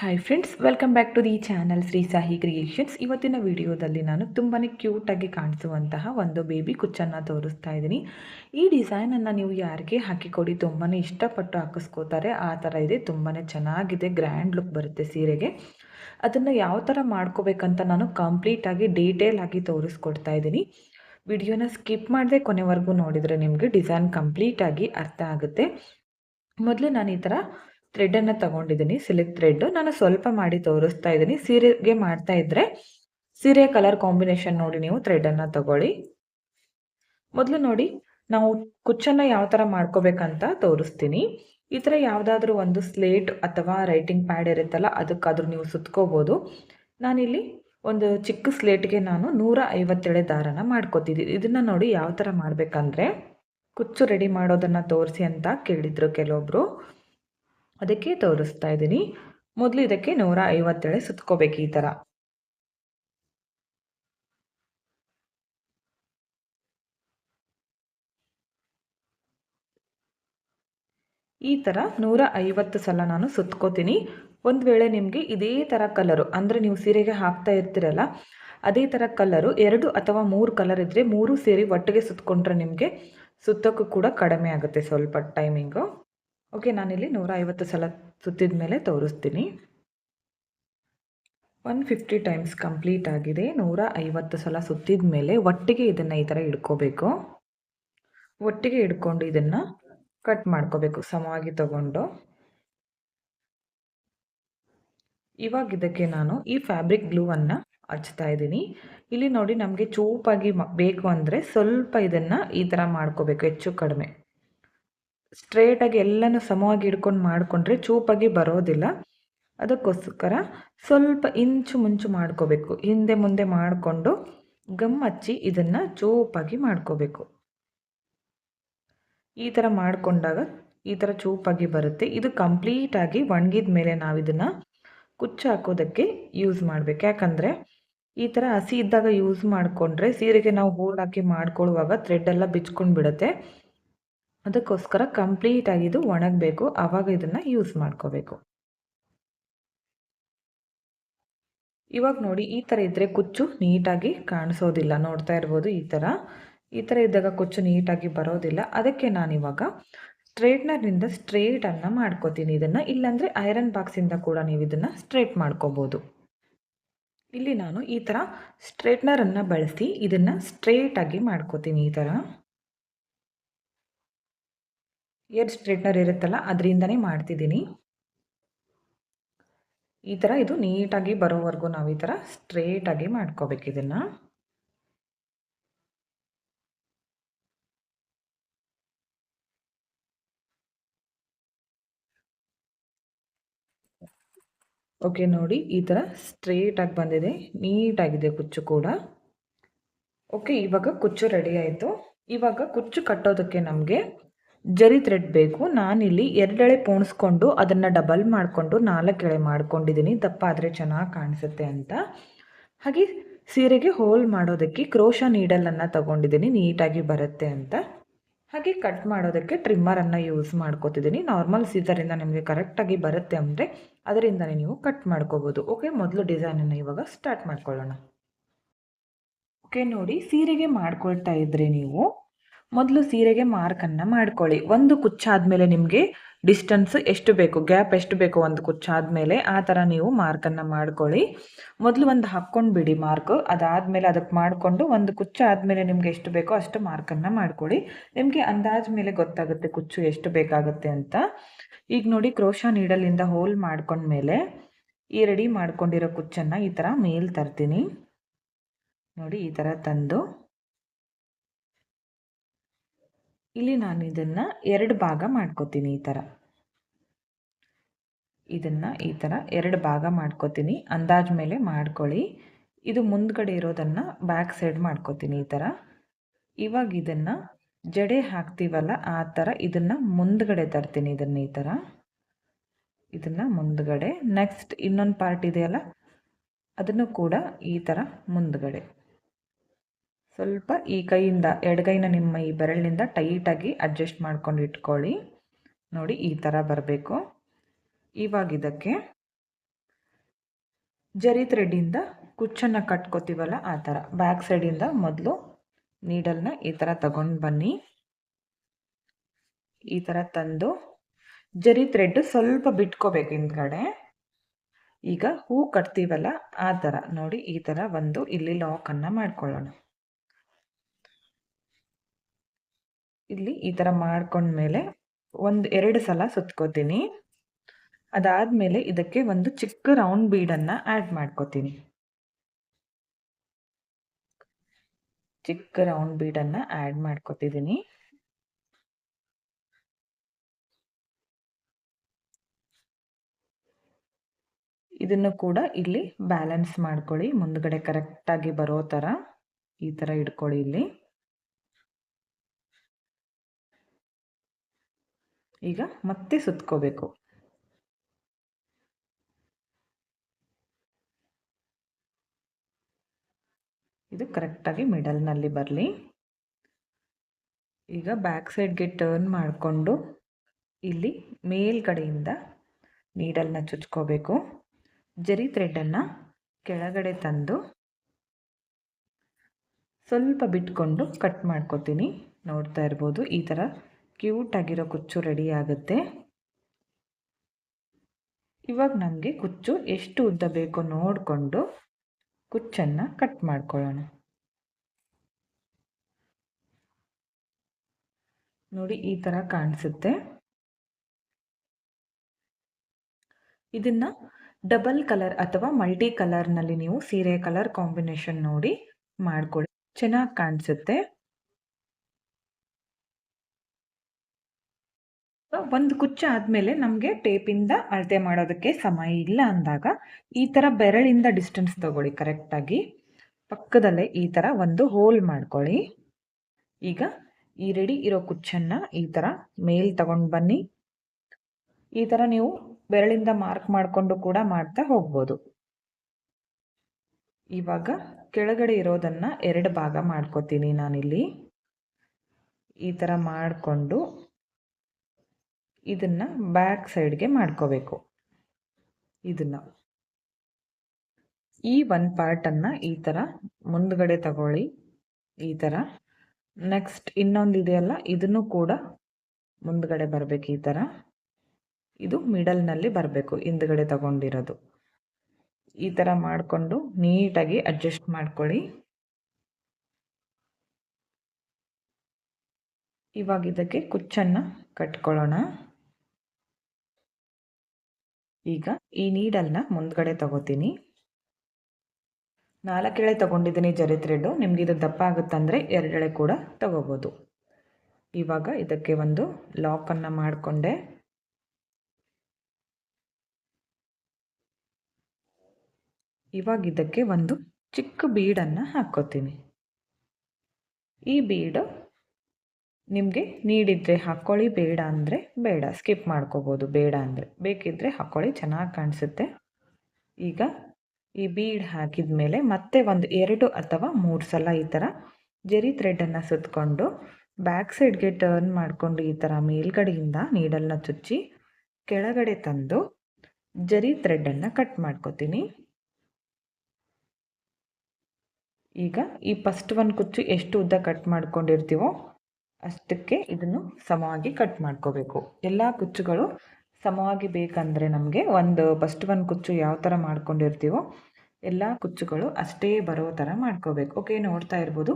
Hi friends welcome back to the channel Shri Sahi creations ಇವತ್ತಿನ ವಿಡಿಯೋದಲ್ಲಿ ನಾನು ತುಂಬಾ ಕ್ಯೂಟಾಗಿ ಕಾಣಿಸುವಂತಹ ಒಂದು ಬೇಬಿ ಕುಚ್ಚನ್ನು ತೋರಿಸ್ತಾ ಇದ್ದೀನಿ. ಈ ಡಿಸೈನನ್ನು ನೀವು ಯಾರಿಗೆ ಹಾಕಿಕೊಡಿ ತುಂಬಾ ಇಷ್ಟಪಟ್ಟು ಹಾಕಿಸ್ಕೋತಾರೆ. ಆ ಥರ ಇದೆ ತುಂಬಾ ಚೆನ್ನಾಗಿದೆ ಗ್ರ್ಯಾಂಡ್ ಲುಕ್ ಬರುತ್ತೆ ಸೀರೆಗೆ. ಅದನ್ನು ಯಾವ ಥರ ಮಾಡ್ಕೋಬೇಕಂತ ನಾನು ಕಂಪ್ಲೀಟಾಗಿ ಡೀಟೇಲ್ ಆಗಿ ತೋರಿಸ್ಕೊಡ್ತಾ ಇದ್ದೀನಿ. ವಿಡಿಯೋನ ಸ್ಕಿಪ್ ಮಾಡದೆ ಕೊನೆವರೆಗೂ ನೋಡಿದರೆ ನಿಮಗೆ ಡಿಸೈನ್ ಕಂಪ್ಲೀಟಾಗಿ ಅರ್ಥ ಆಗುತ್ತೆ. ಮೊದಲು ನಾನು ಈ ಥರ ಥ್ರೆಡ್ಡನ್ನು ತಗೊಂಡಿದ್ದೀನಿ ಸಿಲ್ಕ್ ಥ್ರೆಡ್ ನಾನು ಸ್ವಲ್ಪ ಮಾಡಿ ತೋರಿಸ್ತಾ ಇದ್ದೀನಿ ಸೀರೆಗೆ ಮಾಡ್ತಾ ಇದ್ರೆ ಸೀರೆ ಕಲರ್ ಕಾಂಬಿನೇಷನ್ ನೋಡಿ ನೀವು ಥ್ರೆಡನ್ನು ತಗೊಳ್ಳಿ. ಮೊದಲು ನೋಡಿ, ನಾವು ಕುಚ್ಚನ್ನು ಯಾವ ಥರ ಮಾಡ್ಕೋಬೇಕಂತ ತೋರಿಸ್ತೀನಿ. ಈ ಥರ ಯಾವುದಾದ್ರೂ ಒಂದು ಸ್ಲೇಟ್ ಅಥವಾ ರೈಟಿಂಗ್ ಪ್ಯಾಡ್ ಇರುತ್ತಲ್ಲ, ಅದಕ್ಕಾದ್ರೂ ನೀವು ಸುತ್ಕೋಬೋದು. ನಾನಿಲ್ಲಿ ಒಂದು ಚಿಕ್ಕ ಸ್ಲೇಟ್ಗೆ ನಾನು ನೂರ ಐವತ್ತೆಳೆ ದಾರನ ಮಾಡ್ಕೋತಿದ್ದೀನಿ ಇದನ್ನು ನೋಡಿ ಯಾವ ಥರ ಮಾಡಬೇಕಂದ್ರೆ, ಕುಚ್ಚು ರೆಡಿ ಮಾಡೋದನ್ನು ತೋರಿಸಿ ಅಂತ ಕೇಳಿದ್ರು ಕೆಲವೊಬ್ಬರು ಅದಕ್ಕೆ ತೋರಿಸ್ತಾ ಇದ್ದೀನಿ. ಮೊದಲು ಇದಕ್ಕೆ ನೂರ ಐವತ್ತೇಳೆ ಸುತ್ಕೋಬೇಕು ಈ ಥರ. ಈ ಥರ ನೂರ ಐವತ್ತು ಸಲ ನಾನು ಸುತ್ಕೋತೀನಿ. ಒಂದು ವೇಳೆ ನಿಮಗೆ ಇದೇ ಥರ ಕಲರು, ಅಂದರೆ ನೀವು ಸೀರೆಗೆ ಹಾಕ್ತಾ ಇರ್ತೀರಲ್ಲ, ಅದೇ ಥರ ಕಲರು, ಎರಡು ಅಥವಾ ಮೂರು ಕಲರ್ ಇದ್ದರೆ ಮೂರು ಸೇರಿ ಒಟ್ಟಿಗೆ ಸುತ್ಕೊಂಡ್ರೆ ನಿಮಗೆ ಸುತ್ತಕ್ಕೂ ಕೂಡ ಕಡಿಮೆ ಆಗುತ್ತೆ ಸ್ವಲ್ಪ ಟೈಮಿಂಗು ಓಕೆ ನಾನಿಲ್ಲಿ ನೂರ ಐವತ್ತು ಸಲ ಸುತ್ತಿದ ಮೇಲೆ ತೋರಿಸ್ತೀನಿ. ಒನ್ ಫಿಫ್ಟಿ ಟೈಮ್ಸ್ ಕಂಪ್ಲೀಟ್ ಆಗಿದೆ. ನೂರ ಐವತ್ತು ಸಲ ಸುತ್ತಿದ ಮೇಲೆ ಒಟ್ಟಿಗೆ ಇದನ್ನು ಈ ಥರ ಇಡ್ಕೋಬೇಕು. ಒಟ್ಟಿಗೆ ಇಡ್ಕೊಂಡು ಇದನ್ನು ಕಟ್ ಮಾಡ್ಕೋಬೇಕು, ಸಮವಾಗಿ ತಗೊಂಡು. ಇವಾಗ ಇದಕ್ಕೆ ನಾನು ಈ ಫ್ಯಾಬ್ರಿಕ್ ಗ್ಲೂವನ್ನು ಹಚ್ತಾ ಇದ್ದೀನಿ. ಇಲ್ಲಿ ನೋಡಿ ನಮಗೆ ಚೂಪಾಗಿ ಬೇಕು ಅಂದರೆ ಸ್ವಲ್ಪ ಇದನ್ನು ಈ ಥರ ಮಾಡ್ಕೋಬೇಕು, ಹೆಚ್ಚು ಕಡಿಮೆ. ಸ್ಟ್ರೇಟಾಗಿ ಎಲ್ಲನೂ ಸಮವಾಗಿ ಹಿಡ್ಕೊಂಡು ಮಾಡಿಕೊಂಡ್ರೆ ಚೂಪಾಗಿ ಬರೋದಿಲ್ಲ. ಅದಕ್ಕೋಸ್ಕರ ಸ್ವಲ್ಪ ಇಂಚು ಮುಂಚು ಮಾಡ್ಕೋಬೇಕು. ಹಿಂದೆ ಮುಂದೆ ಮಾಡಿಕೊಂಡು ಗಮ್ ಹಚ್ಚಿ ಇದನ್ನು ಚೂಪಾಗಿ ಮಾಡ್ಕೋಬೇಕು. ಈ ಥರ ಮಾಡಿಕೊಂಡಾಗ ಈ ಥರ ಚೂಪಾಗಿ ಬರುತ್ತೆ. ಇದು ಕಂಪ್ಲೀಟಾಗಿ ಒಣಗಿದ ಮೇಲೆ ನಾವು ಇದನ್ನು ಕುಚ್ಚು ಹಾಕೋದಕ್ಕೆ ಯೂಸ್ ಮಾಡಬೇಕು. ಯಾಕಂದರೆ ಈ ಥರ ಹಸಿ ಇದ್ದಾಗ ಯೂಸ್ ಮಾಡಿಕೊಂಡ್ರೆ ಸೀರೆಗೆ ನಾವು ಹೋಲ್ ಹಾಕಿ ಮಾಡ್ಕೊಳ್ಳುವಾಗ ಥ್ರೆಡ್ ಬಿಚ್ಕೊಂಡು ಬಿಡುತ್ತೆ ಅದಕ್ಕೋಸ್ಕರ ಕಂಪ್ಲೀಟಾಗಿ ಇದು ಒಣಗಬೇಕು. ಆವಾಗ ಇದನ್ನು ಯೂಸ್ ಮಾಡ್ಕೋಬೇಕು. ಇವಾಗ ನೋಡಿ, ಈ ಥರ ಇದ್ದರೆ ಕುಚ್ಚು ನೀಟಾಗಿ ಕಾಣಿಸೋದಿಲ್ಲ. ನೋಡ್ತಾ ಇರ್ಬೋದು ಈ ಥರ ಈ ಥರ ಇದ್ದಾಗ ಕುಚ್ಚು ನೀಟಾಗಿ ಬರೋದಿಲ್ಲ. ಅದಕ್ಕೆ ನಾನು ನಾನಿವಾಗ ಸ್ಟ್ರೇಟ್ನರ್ನಿಂದ ಸ್ಟ್ರೇಟನ್ನು ಮಾಡ್ಕೋತೀನಿ. ಇದನ್ನು ಇಲ್ಲಾಂದರೆ ಐರನ್ ಬಾಕ್ಸಿಂದ ಕೂಡ ನೀವು ಇದನ್ನು ಸ್ಟ್ರೇಟ್ ಮಾಡ್ಕೋಬೋದು. ಇಲ್ಲಿ ನಾನು ಈ ಥರ ಸ್ಟ್ರೇಟ್ನರನ್ನು ಬಳಸಿ ಇದನ್ನು ಸ್ಟ್ರೇಟಾಗಿ ಮಾಡ್ಕೋತೀನಿ ಈ ಥರ ಏರ್ ಸ್ಟ್ರೇಟ್ನರ್ ಇರುತ್ತಲ್ಲ, ಅದರಿಂದನೇ ಮಾಡ್ತಿದ್ದೀನಿ. ಈ ಥರ ಇದು ನೀಟಾಗಿ ಬರೋವರೆಗೂ ನಾವು ಈ ಥರ ಸ್ಟ್ರೇಟಾಗಿ ಮಾಡ್ಕೋಬೇಕು ಇದನ್ನು. ಓಕೆ, ನೋಡಿ ಈ ಥರ ಸ್ಟ್ರೇಟಾಗಿ ಬಂದಿದೆ, ನೀಟಾಗಿದೆ ಕುಚ್ಚು ಕೂಡ. ಓಕೆ, ಇವಾಗ ಕುಚ್ಚು ರೆಡಿ ಆಯಿತು. ಇವಾಗ ಕುಚ್ಚು ಕಟ್ಟೋದಕ್ಕೆ ನಮಗೆ ಜರಿ ಥ್ರೆಡ್ ಬೇಕು. ನಾನಿಲ್ಲಿ ಎರಡೆಳೆ ಪೋಣಿಸ್ಕೊಂಡು ಅದನ್ನು ಡಬಲ್ ಮಾಡಿಕೊಂಡು ನಾಲ್ಕು ಎಳೆ ಮಾಡ್ಕೊಂಡಿದ್ದೀನಿ ದಪ್ಪ ಆದರೆ ಚೆನ್ನಾಗಿ ಕಾಣಿಸುತ್ತೆ ಅಂತ. ಹಾಗೆ ಸೀರೆಗೆ ಹೋಲ್ ಮಾಡೋದಕ್ಕೆ ಕ್ರೋಶ ನೀಡಲನ್ನು ತಗೊಂಡಿದ್ದೀನಿ ನೀಟಾಗಿ ಬರುತ್ತೆ ಅಂತ. ಹಾಗೆ ಕಟ್ ಮಾಡೋದಕ್ಕೆ ಟ್ರಿಮ್ಮರನ್ನು ಯೂಸ್ ಮಾಡ್ಕೋತಿದ್ದೀನಿ ನಾರ್ಮಲ್ ಸೀಸರಿಂದ ನಿಮಗೆ ಕರೆಕ್ಟಾಗಿ ಬರುತ್ತೆ ಅಂದರೆ ಅದರಿಂದಲೇ ನೀವು ಕಟ್ ಮಾಡ್ಕೋಬೋದು. ಓಕೆ ಮೊದಲು ಡಿಸೈನನ್ನು ಇವಾಗ ಸ್ಟಾರ್ಟ್ ಮಾಡ್ಕೊಳ್ಳೋಣ. ಓಕೆ ನೋಡಿ, ಸೀರೆಗೆ ಮಾಡ್ಕೊಳ್ತಾ ಇದ್ರೆ ನೀವು ಮೊದಲು ಸೀರೆಗೆ ಮಾರ್ಕನ್ನು ಮಾಡ್ಕೊಳ್ಳಿ. ಒಂದು ಕುಚ್ಚಾದಮೇಲೆ ನಿಮಗೆ ಡಿಸ್ಟೆನ್ಸ್ ಎಷ್ಟು ಬೇಕು ಗ್ಯಾಪ್ ಎಷ್ಟು ಬೇಕು ಒಂದು ಕುಚ್ಚಾದಮೇಲೆ ಆ ಥರ ನೀವು ಮಾರ್ಕನ್ನು ಮಾಡ್ಕೊಳ್ಳಿ. ಮೊದಲು ಒಂದು ಹಾಕ್ಕೊಂಡು ಬಿಡಿ ಮಾರ್ಕ್ ಅದಾದಮೇಲೆ ಅದಕ್ಕೆ ಮಾಡಿಕೊಂಡು ಒಂದು ಕುಚ್ಚು ಆದಮೇಲೆ ನಿಮಗೆ ಎಷ್ಟು ಬೇಕೋ ಅಷ್ಟು ಮಾರ್ಕನ್ನು ಮಾಡ್ಕೊಳ್ಳಿ. ನಿಮಗೆ ಅಂದಾಜು ಮೇಲೆ ಗೊತ್ತಾಗುತ್ತೆ ಕುಚ್ಚು ಎಷ್ಟು ಬೇಕಾಗುತ್ತೆ ಅಂತ. ಈಗ ನೋಡಿ ಕ್ರೋಶ ನೀಡಲಿಂದ ಹೋಲ್ ಮಾಡ್ಕೊಂಡ್ಮೇಲೆ ಈ ರೆಡಿ ಮಾಡ್ಕೊಂಡಿರೋ ಕುಚ್ಚನ್ನು ಈ ಥರ ಮೇಲ್ ತರ್ತೀನಿ. ನೋಡಿ ಈ ಥರ ತಂದು ಇಲ್ಲಿ ನಾನು ಇದನ್ನು ಎರಡು ಭಾಗ ಮಾಡ್ಕೋತೀನಿ ಈ ಥರ ಇದನ್ನು ಈ ಥರ ಎರಡು ಭಾಗ ಮಾಡ್ಕೋತೀನಿ. ಅಂದಾಜ್ ಮೇಲೆ ಮಾಡ್ಕೊಳ್ಳಿ. ಇದು ಮುಂದ್ಗಡೆ ಇರೋದನ್ನು ಬ್ಯಾಕ್ ಸೈಡ್ ಮಾಡ್ಕೋತೀನಿ ಈ ಥರ ಇವಾಗ ಇದನ್ನು ಜಡೆ ಹಾಕ್ತೀವಲ್ಲ ಆ ಥರ ಇದನ್ನು ಮುಂದ್ಗಡೆ ತರ್ತೀನಿ ಇದನ್ನು ಈ ಥರ ಇದನ್ನು ಮುಂದ್ಗಡೆ. ನೆಕ್ಸ್ಟ್ ಇನ್ನೊಂದು ಪಾರ್ಟ್ ಇದೆಯಲ್ಲ? ಅದನ್ನು ಕೂಡ ಈ ಥರ ಮುಂದ್ಗಡೆ. ಸ್ವಲ್ಪ ಈ ಕೈಯಿಂದ ಎಡಗೈನ ನಿಮ್ಮ ಈ ಬೆರಳಿನಿಂದ ಟೈಟಾಗಿ ಅಡ್ಜಸ್ಟ್ ಮಾಡ್ಕೊಂಡು ಇಟ್ಕೊಳ್ಳಿ. ನೋಡಿ, ಈ ಥರ ಬರಬೇಕು. ಇವಾಗ ಇದಕ್ಕೆ ಜರಿ ಥ್ರೆಡ್ಡಿಂದ ಕುಚ್ಚನ್ನು ಕಟ್ಕೋತೀವಲ್ಲ ಆ ಥರ ಬ್ಯಾಕ್ ಸೈಡಿಂದ ಮೊದಲು ನೀಡಲ್ನ ಈ ಥರ ತಗೊಂಡು ಬನ್ನಿ. ಈ ಥರ ತಂದು ಜರಿ ಥ್ರೆಡ್ ಸ್ವಲ್ಪ ಬಿಟ್ಕೋಬೇಕು ಹಿಂದ್ಗಡೆ. ಈಗ ಹೂ ಕಟ್ತೀವಲ್ಲ, ಆ ಥರ ನೋಡಿ, ಈ ಥರ ಒಂದು ಇಲ್ಲಿ ಲಾಕನ್ನು ಮಾಡ್ಕೊಳ್ಳೋಣ. ಇಲ್ಲಿ ಈ ಥರ ಮಾಡ್ಕೊಂಡ್ಮೇಲೆ ಒಂದು ಎರಡು ಸಲ ಸುತ್ಕೋತೀನಿ. ಅದಾದಮೇಲೆ ಇದಕ್ಕೆ ಒಂದು ಚಿಕ್ಕ ರೌಂಡ್ ಬೀಡನ್ನು ಆ್ಯಡ್ ಮಾಡ್ಕೋತೀನಿ. ಚಿಕ್ಕ ರೌಂಡ್ ಬೀಡನ್ನು ಆ್ಯಡ್ ಮಾಡ್ಕೋತಿದ್ದೀನಿ. ಇದನ್ನು ಕೂಡ ಇಲ್ಲಿ ಬ್ಯಾಲೆನ್ಸ್ ಮಾಡ್ಕೊಳ್ಳಿ. ಮುಂದ್ಗಡೆ ಕರೆಕ್ಟಾಗಿ ಬರೋ ಥರ ಈ ಥರ ಇಟ್ಕೊಳ್ಳಿ ಇಲ್ಲಿ. ಈಗ ಮತ್ತೆ ಸುತ್ಕೋಬೇಕು. ಇದು ಕರೆಕ್ಟಾಗಿ ಮಿಡಲ್ನಲ್ಲಿ ಬರಲಿ. ಈಗ ಬ್ಯಾಕ್ ಸೈಡ್ಗೆ ಟರ್ನ್ ಮಾಡಿಕೊಂಡು ಇಲ್ಲಿ ಮೇಲ್ಗಡೆಯಿಂದ ನೀಡಲ್ನ ಚುಚ್ಕೋಬೇಕು. ಜರಿ ಥ್ರೆಡ್ಡನ್ನು ಕೆಳಗಡೆ ತಂದು ಸ್ವಲ್ಪ ಬಿಟ್ಕೊಂಡು ಕಟ್ ಮಾಡ್ಕೊತೀನಿ. ನೋಡ್ತಾ ಇರ್ಬೋದು ಈ ಥರ ಕ್ಯೂಟಾಗಿರೋ ಕುಚ್ಚು ರೆಡಿ ಆಗುತ್ತೆ. ಇವಾಗ ನಮಗೆ ಕುಚ್ಚು ಎಷ್ಟು ಉದ್ದ ಬೇಕೋ ನೋಡಿಕೊಂಡು ಕುಚ್ಚನ್ನು ಕಟ್ ಮಾಡ್ಕೊಳ್ಳೋಣ. ನೋಡಿ ಈ ಥರ ಕಾಣಿಸುತ್ತೆ. ಇದನ್ನು ಡಬಲ್ ಕಲರ್ ಅಥವಾ ಮಲ್ಟಿ ಕಲರ್ನಲ್ಲಿ ನೀವು ಸೀರೆ ಕಲರ್ ಕಾಂಬಿನೇಷನ್ ನೋಡಿ ಮಾಡ್ಕೊಳ್ಳಿ. ಚೆನ್ನಾಗಿ ಕಾಣಿಸುತ್ತೆ. ಒಂದು ಕುಚ್ಚ ಆದಮೇಲೆ ನಮಗೆ ಟೇಪಿಂದ ಅಳತೆ ಮಾಡೋದಕ್ಕೆ ಸಮಯ ಇಲ್ಲ ಅಂದಾಗ ಈ ಥರ ಬೆರಳಿಂದ ಡಿಸ್ಟೆನ್ಸ್ ತಗೊಳ್ಳಿ ಕರೆಕ್ಟಾಗಿ ಪಕ್ಕದಲ್ಲೇ ಈ ಥರ ಒಂದು ಹೋಲ್ ಮಾಡ್ಕೊಳ್ಳಿ. ಈಗ ಈ ರೆಡಿ ಇರೋ ಕುಚ್ಚನ್ನು ಈ ಥರ ಮೇಲ್ ತಗೊಂಡು ಬನ್ನಿ. ಈ ಥರ ನೀವು ಬೆರಳಿಂದ ಮಾರ್ಕ್ ಮಾಡಿಕೊಂಡು ಕೂಡ ಮಾಡ್ತಾ ಹೋಗ್ಬೋದು. ಇವಾಗ ಕೆಳಗಡೆ ಇರೋದನ್ನು ಎರಡು ಭಾಗ ಮಾಡ್ಕೋತೀನಿ ನಾನಿಲ್ಲಿ. ಈ ಥರ ಮಾಡಿಕೊಂಡು ಇದನ್ನು ಬ್ಯಾಕ್ ಸೈಡ್ಗೆ ಮಾಡ್ಕೋಬೇಕು. ಇದನ್ನು. ಈ ಒಂದು ಪಾರ್ಟನ್ನು ಈ ಥರ ಮುಂದ್ಗಡೆ ತಗೊಳ್ಳಿ. ಈ ಥರ ನೆಕ್ಸ್ಟ್ ಇನ್ನೊಂದು ಇದೆಯಲ್ಲ ಇದನ್ನು ಕೂಡ ಮುಂದ್ಗಡೆ ಬರಬೇಕು ಈ ಥರ ಇದು ಮಿಡಲ್ನಲ್ಲಿ ಬರಬೇಕು, ಹಿಂದ್ಗಡೆ ತಗೊಂಡಿರೋದು. ಈ ಥರ ಮಾಡಿಕೊಂಡು ನೀಟಾಗಿ ಅಡ್ಜಸ್ಟ್ ಮಾಡ್ಕೊಳ್ಳಿ. ಇವಾಗ ಇದಕ್ಕೆ ಕುಚ್ಚನ್ನು ಕಟ್ಕೊಳ್ಳೋಣ. ಈಗ ಈ ನೀಡಲ್ನ ಮುಂದ್ಗಡೆ ತಗೋತೀನಿ. ನಾಲ್ಕೆಳೆ ತಗೊಂಡಿದ್ದೀನಿ ಜರಿ ಥ್ರೆಡ್ಡು ನಿಮ್ಗೆ ಇದು ದಪ್ಪ ಆಗುತ್ತಂದರೆ ಎರಡೆಳೆ ಕೂಡ ತಗೋಬೋದು. ಇವಾಗ ಇದಕ್ಕೆ ಒಂದು ಲಾಕನ್ನು ಮಾಡಿಕೊಂಡೆ. ಇವಾಗ ಇದಕ್ಕೆ ಒಂದು ಚಿಕ್ಕ ಬೀಡನ್ನು ಹಾಕ್ಕೋತೀನಿ. ಈ ಬೀಡು ನಿಮಗೆ ನೀಡಿದರೆ ಹಾಕ್ಕೊಳ್ಳಿ ಬೇಡ ಅಂದರೆ ಬೇಡ. ಸ್ಕಿಪ್ ಮಾಡ್ಕೋಬೋದು, ಬೇಡ ಅಂದರೆ. ಬೇಕಿದ್ದರೆ ಹಾಕ್ಕೊಳ್ಳಿ ಚೆನ್ನಾಗಿ ಕಾಣಿಸುತ್ತೆ. ಈಗ ಈ ಬೀಡ್ ಹಾಕಿದ ಮೇಲೆ ಮತ್ತೆ ಒಂದು ಎರಡು ಅಥವಾ ಮೂರು ಸಲ ಈ ಥರ ಜರಿ ಥ್ರೆಡನ್ನು ಸುತ್ತಕೊಂಡು ಬ್ಯಾಕ್ ಸೈಡ್ಗೆ ಟರ್ನ್ ಮಾಡಿಕೊಂಡು ಈ ಥರ ಮೇಲ್ಗಡೆಯಿಂದ ನೀಡಲ್ನ ಚುಚ್ಚಿ ಕೆಳಗಡೆ ತಂದು ಜರಿ ಥ್ರೆಡನ್ನು ಕಟ್ ಮಾಡ್ಕೋತೀನಿ. ಈಗ ಈ ಫಸ್ಟ್ ಒಂದು ಕುಚ್ಚು ಎಷ್ಟು ಉದ್ದ ಕಟ್ ಮಾಡ್ಕೊಂಡಿರ್ತೀವೋ ಅಷ್ಟಕ್ಕೆ ಇದನ್ನು ಸಮವಾಗಿ ಕಟ್ ಮಾಡ್ಕೋಬೇಕು. ಎಲ್ಲ ಕುಚ್ಚುಗಳು ಸಮವಾಗಿ ಬೇಕಂದರೆ ನಮಗೆ ಒಂದು ಫಸ್ಟ್ ಒಂದು ಕುಚ್ಚು ಯಾವ ಥರ ಮಾಡ್ಕೊಂಡಿರ್ತೀವೋ ಎಲ್ಲ ಕುಚ್ಚುಗಳು ಅಷ್ಟೇ ಬರೋ ಥರ ಮಾಡ್ಕೋಬೇಕು. ಓಕೆ ನೋಡ್ತಾ ಇರ್ಬೋದು.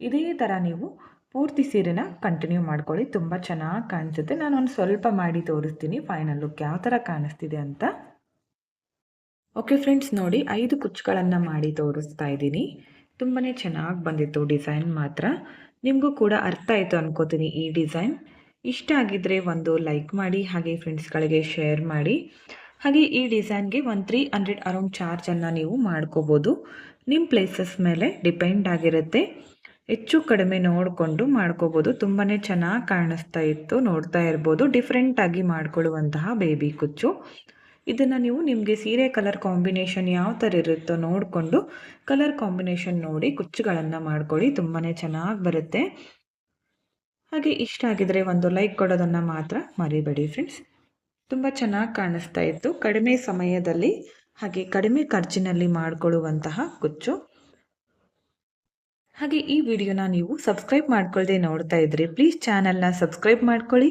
ಇದೇ ಥರ ನೀವು ಪೂರ್ತಿ ಸೀರೆನ ಕಂಟಿನ್ಯೂ ಮಾಡ್ಕೊಳ್ಳಿ. ತುಂಬ ಚೆನ್ನಾಗಿ ಕಾಣಿಸುತ್ತೆ. ನಾನು ಒಂದು ಸ್ವಲ್ಪ ಮಾಡಿ ತೋರಿಸ್ತೀನಿ ಫೈನಲ್ ಲುಕ್ ಯಾವ ಥರ ಕಾಣಿಸ್ತಿದೆ ಅಂತ. ಓಕೆ ಫ್ರೆಂಡ್ಸ್ ನೋಡಿ ಐದು ಕುಚ್ಚುಗಳನ್ನು ಮಾಡಿ ತೋರಿಸ್ತಾ ಇದ್ದೀನಿ. ತುಂಬಾ ಚೆನ್ನಾಗಿ ಬಂದಿತ್ತು ಡಿಸೈನ್ ಮಾತ್ರ. ನಿಮಗೂ ಕೂಡ ಅರ್ಥ ಆಯಿತು ಅನ್ಕೋತೀನಿ ಈ ಡಿಸೈನ್. ಇಷ್ಟ ಆಗಿದ್ದರೆ ಒಂದು ಲೈಕ್ ಮಾಡಿ, ಹಾಗೆ ಫ್ರೆಂಡ್ಸ್ಗಳಿಗೆ ಶೇರ್ ಮಾಡಿ. ಹಾಗೆ ಈ ಡಿಸೈನ್ಗೆ ಒಂದು ತ್ರೀ ಹಂಡ್ರೆಡ್ ಅರೌಂಡ್ ಚಾರ್ಜನ್ನು ನೀವು ಮಾಡ್ಕೋಬೋದು. ನಿಮ್ಮ ಪ್ಲೇಸಸ್ ಮೇಲೆ ಡಿಪೆಂಡ್ ಆಗಿರುತ್ತೆ. ಹೆಚ್ಚು ಕಡಿಮೆ ನೋಡಿಕೊಂಡು ಮಾಡ್ಕೋಬೋದು. ತುಂಬಾ ಚೆನ್ನಾಗಿ ಕಾಣಿಸ್ತಾ ಇತ್ತು, ನೋಡ್ತಾ ಇರ್ಬೋದು. ಡಿಫ್ರೆಂಟಾಗಿ ಮಾಡಿಕೊಳ್ಳುವಂತಹ ಬೇಬಿ ಕುಚ್ಚು. ಇದನ್ನು ನೀವು ನಿಮಗೆ ಸೀರೆ ಕಲರ್ ಕಾಂಬಿನೇಷನ್ ಯಾವ ಥರ ಇರುತ್ತೋ ನೋಡಿಕೊಂಡು ಕಲರ್ ಕಾಂಬಿನೇಷನ್ ನೋಡಿ ಕುಚ್ಚುಗಳನ್ನು ಮಾಡ್ಕೊಳ್ಳಿ ತುಂಬಾ ಚೆನ್ನಾಗಿ ಬರುತ್ತೆ. ಹಾಗೆ ಇಷ್ಟ ಆಗಿದರೆ ಒಂದು ಲೈಕ್ ಕೊಡೋದನ್ನು ಮಾತ್ರ ಮರಿಬೇಡಿ ಫ್ರೆಂಡ್ಸ್ ತುಂಬ ಚೆನ್ನಾಗಿ ಕಾಣಿಸ್ತಾ ಇತ್ತು. ಕಡಿಮೆ ಸಮಯದಲ್ಲಿ ಹಾಗೆ ಕಡಿಮೆ ಖರ್ಚಿನಲ್ಲಿ ಮಾಡಿಕೊಳ್ಳುವಂತಹ ಕುಚ್ಚು. ಹಾಗೆ ಈ ವಿಡಿಯೋನ ನೀವು ಸಬ್ಸ್ಕ್ರೈಬ್ ಮಾಡ್ಕೊಳ್ಳದೆ ನೋಡ್ತಾ ಇದ್ರಿ. ಪ್ಲೀಸ್ ಚಾನಲ್ನ ಸಬ್ಸ್ಕ್ರೈಬ್ ಮಾಡ್ಕೊಳ್ಳಿ.